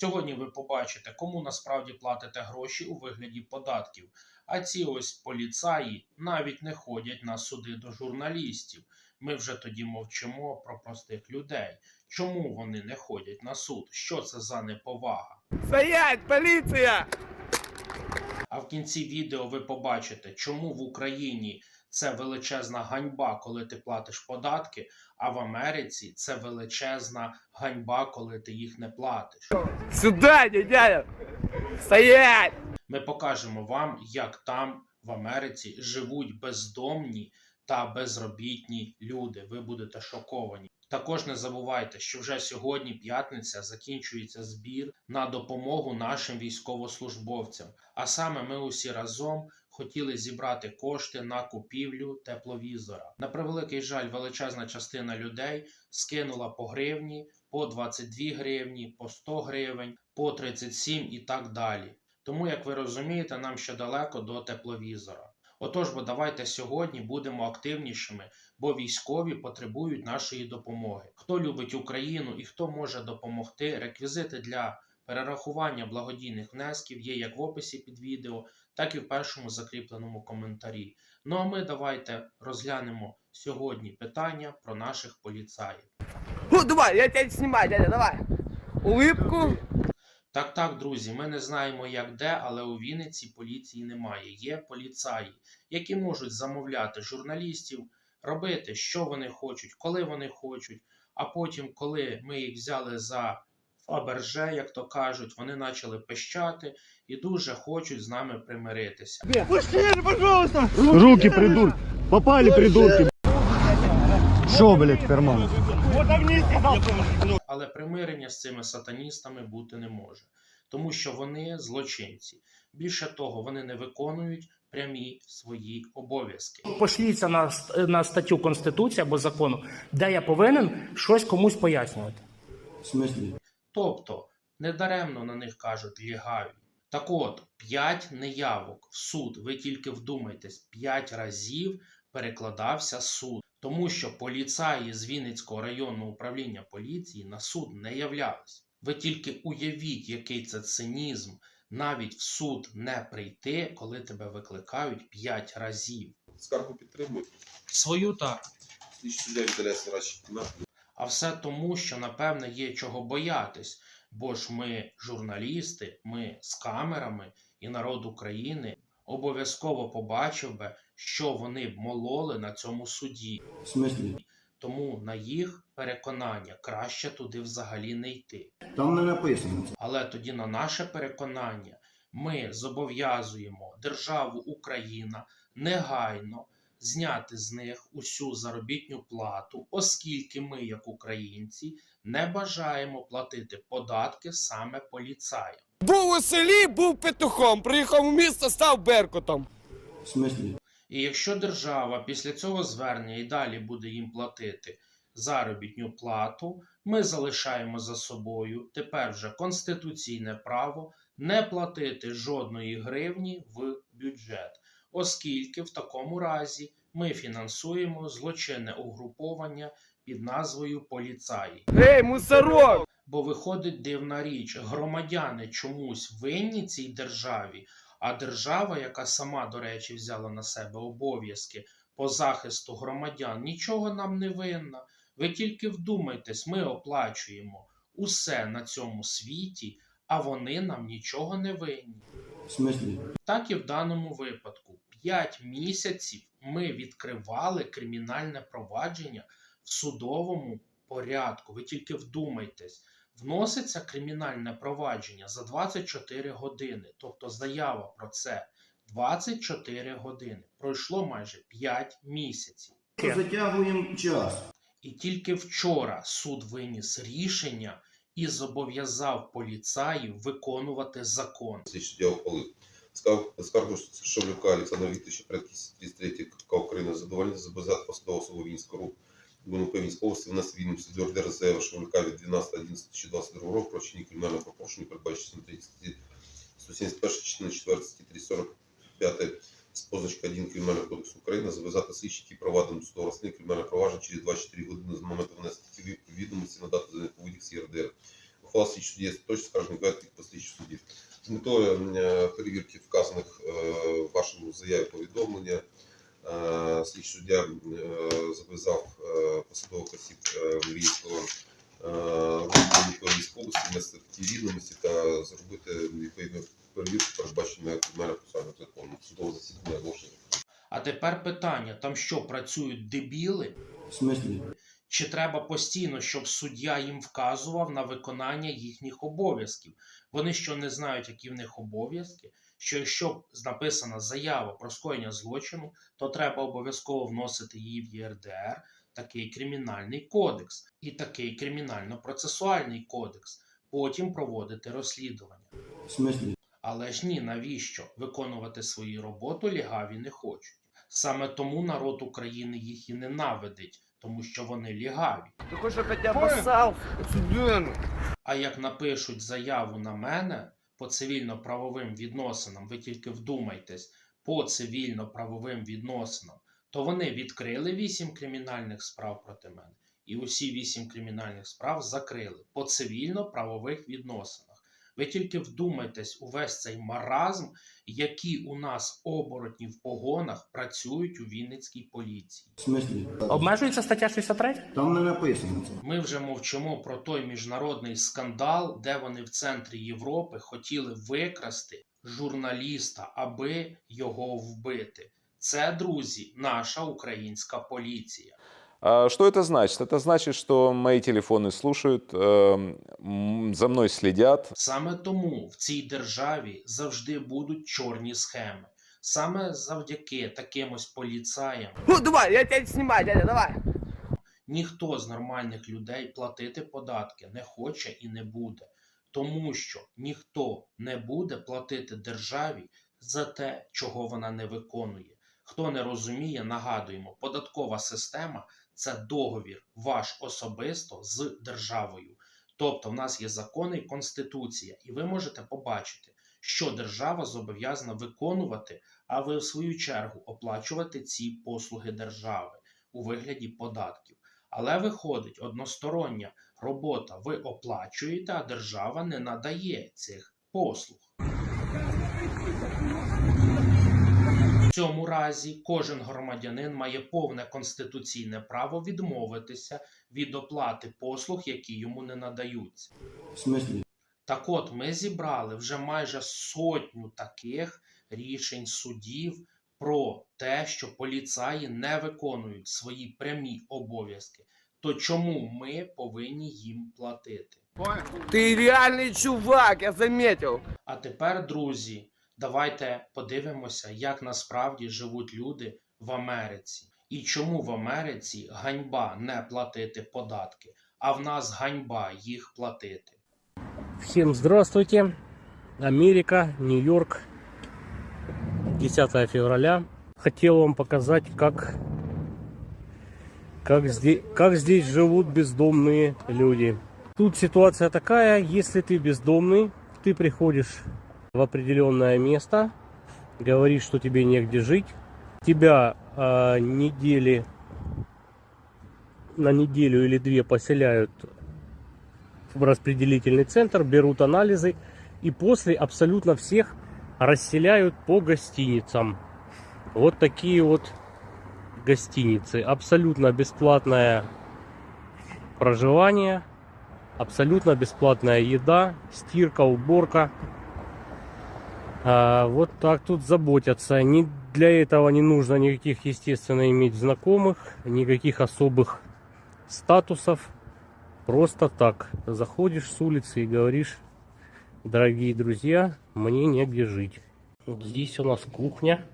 Сьогодні ви побачите, кому насправді платите гроші у вигляді податків. А ці ось поліцаї навіть не ходять на суди до журналістів. Ми вже тоді мовчимо про простих людей. Чому вони не ходять на суд? Що це за неповага? Стоять, поліція! А в кінці відео ви побачите, чому в Україні це величезна ганьба, коли ти платиш податки, а в Америці це величезна ганьба, коли ти їх не платиш. Сюда, дядя! Стоять! Ми покажемо вам, як там в Америці живуть бездомні та безробітні люди. Ви будете шоковані. Також не забувайте, що вже сьогодні, п'ятниця, закінчується збір на допомогу нашим військовослужбовцям. А саме ми усі разом хотіли зібрати кошти на купівлю тепловізора. На превеликий жаль, величезна частина людей скинула по гривні, по 22 гривні, по 100 гривень, по 37 і так далі. Тому, як ви розумієте, нам ще далеко до тепловізора. Отож, бо давайте сьогодні будемо активнішими, бо військові потребують нашої допомоги. Хто любить Україну і хто може допомогти, реквізити для перерахування благодійних внесків є як в описі під відео, так і в першому закріпленому коментарі. Ну а ми давайте розглянемо сьогодні питання про наших поліцаїв. Ну, давай, я тебя снимаю, дядя, давай. Улыбку. Так, так, друзі, ми не знаємо як де, але у Вінниці поліції немає. Є поліцаї, які можуть замовляти журналістів, робити, що вони хочуть, коли вони хочуть. А потім, коли ми їх взяли за Фаберже, як то кажуть, вони почали пищати і дуже хочуть з нами примиритися. Мужчина, пожалуйста! Руки, придурки! Попали, придурки! Шо, блядь, карман? Але примирення з цими сатаністами бути не може, тому що вони злочинці. Більше того, вони не виконують прямі свої обов'язки. Пошліться на, на статтю Конституції або закону, де я повинен щось комусь пояснювати. В смысле? Тобто, недаремно на них кажуть лігаві. Так от, п'ять неявок в суд, ви тільки вдумайтесь, п'ять разів перекладався суд, тому що поліцаї з Вінницького районного управління поліції на суд не являлись. Ви тільки уявіть, який це цинізм, навіть в суд не прийти, коли тебе викликають п'ять разів. Скаргу підтримують. Свою так. Слідчий суддя радші кімнати. А все тому, що напевне є чого боятись, бо ж ми журналісти, ми з камерами і народ України обов'язково побачив би, що вони б мололи на цьому суді. В смысле? Тому на їх переконання краще туди взагалі не йти. Там не написано. Але тоді, на наше переконання, ми зобов'язуємо державу Україна негайно зняти з них усю заробітну плату, оскільки ми, як українці, не бажаємо платити податки саме поліцаям. Був у селі, був петухом. Приїхав у місто, став беркутом. В смысле? І якщо держава після цього звернення і далі буде їм платити заробітну плату, ми залишаємо за собою тепер вже конституційне право не платити жодної гривні в бюджет, оскільки в такому разі ми фінансуємо злочинне угруповання під назвою поліцаї. Ей, мусорок! Бо виходить дивна річ, громадяни чомусь винні цій державі, а держава, яка сама, до речі, взяла на себе обов'язки по захисту громадян, нічого нам не винна. Ви тільки вдумайтесь, ми оплачуємо усе на цьому світі, а вони нам нічого не винні. В? Так і в даному випадку. П'ять місяців ми відкривали кримінальне провадження в судовому порядку. Ви тільки вдумайтесь. Вноситься кримінальне провадження за 24 години, тобто заява про це 24 години. Пройшло майже 5 місяців. Затягуємо час. І тільки вчора суд виніс рішення і зобов'язав поліцаїв виконувати закон. Скаргу Шевлюка Олександра Вікторовича предкість 33 КК України задовольнити зобов'язати посадову особу Вінського руху ГУНП Вінської області внести відомості до РДР Шевлюка від 12.11.2022 року про кримінального правопорушення, передбачено 3 статті 171 частини 4 статті 345 з позначка 1 Кримінального кодексу України зав'язати слідчі, які провадили судове розслідування кримінального провадження через 24 години з моменту внесення відомості надати за неповідіх з ЄРДР. ухвала слідчого судді точно скарження відповідати по судді. З метою е, перевірки вказаних е, в вашому заяві повідомлення е, слідчий суддя зобов'язав посадових осіб Львівського військової області внести такі відомості та зробити відповідну перевірку, передбачену кримінальним процесуальним законом. Судове засідання оголошення. А тепер питання: там що працюють дебіли? В смысле? Чи треба постійно, щоб суддя їм вказував на виконання їхніх обов'язків? Вони що не знають, які в них обов'язки? Що якщо написана заява про скоєння злочину, то треба обов'язково вносити її в ЄРДР, такий кримінальний кодекс і такий кримінально-процесуальний кодекс. Потім проводити розслідування. Але ж ні, навіщо виконувати свою роботу лігаві не хочуть. Саме тому народ України їх і ненавидить, тому що вони лігаві. Чтобы я тебя. А як напишуть заяву на мене по цивільно-правовим відносинам, ви тільки вдумайтесь, по цивільно-правовим відносинам, то вони відкрили вісім кримінальних справ проти мене. І усі вісім кримінальних справ закрили по цивільно-правових відносинах. Ви тільки вдумайтесь увесь цей маразм, які у нас оборотні в погонах працюють у Вінницькій поліції. В смысле? Обмежується стаття 63? Там не написано це. Ми вже мовчимо про той міжнародний скандал, де вони в центрі Європи хотіли викрасти журналіста, аби його вбити. Це, друзі, наша українська поліція. А Что это значит? Это значит, что мои телефоны слушают, эм, м, за мной следят. Саме тому в цій державі завжди будуть чорні схеми. Саме завдяки таким ось поліцаям Ну, давай, я тебя снимаю, дядя, давай. ніхто з нормальних людей платити податки не хоче і не буде, тому що ніхто не буде платити державі за те, чого вона не виконує. Хто не розуміє, нагадуємо, податкова система це договір ваш особисто з державою. Тобто, в нас є закони і конституція, і ви можете побачити, що держава зобов'язана виконувати, а ви в свою чергу оплачувати ці послуги держави у вигляді податків. Але виходить одностороння робота. Ви оплачуєте, а держава не надає цих послуг. цьому разі кожен громадянин має повне конституційне право відмовитися від оплати послуг, які йому не надаються. В смысле? Так от ми зібрали вже майже сотню таких рішень судів про те, що поліцаї не виконують свої прямі обов'язки. То чому ми повинні їм платити? Ты реальный чувак, я заметил. А тепер, друзі, давайте подивимося, як насправді живуть люди в Америці. І чому в Америці ганьба не платити податки, а в нас ганьба їх платити. Всем здравствуйте. Америка, Нью-Йорк. 10 февраля. Хотел вам показать, как, как, здесь, как здесь живут бездомные люди. Тут ситуация такая, если ты бездомный, ты приходишь В определенное место, говоришь, что тебе негде жить, тебя а, недели на неделю или две поселяют в распределительный центр, берут анализы и после абсолютно всех расселяют по гостиницам. Вот такие вот гостиницы. Абсолютно бесплатное проживание, абсолютно бесплатная еда, стирка, уборка. А, вот так тут заботятся. Ни, для этого не нужно никаких, естественно, иметь знакомых, никаких особых статусов. Просто так. Заходишь с улицы и говоришь, дорогие друзья, мне негде жить. Вот здесь у нас кухня.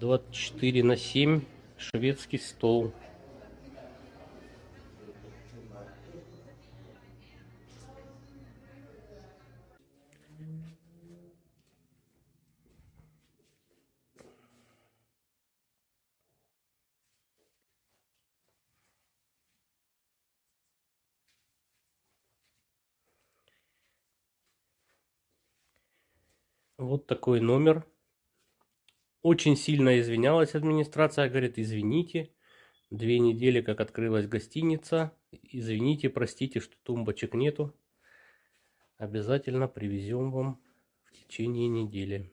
24 на 7. Шведский стол. Вот такой номер. Очень сильно извинялась администрация, говорит, извините, две недели как открылась гостиница, извините, простите, что тумбочек нету. Обязательно привезем вам в течение недели.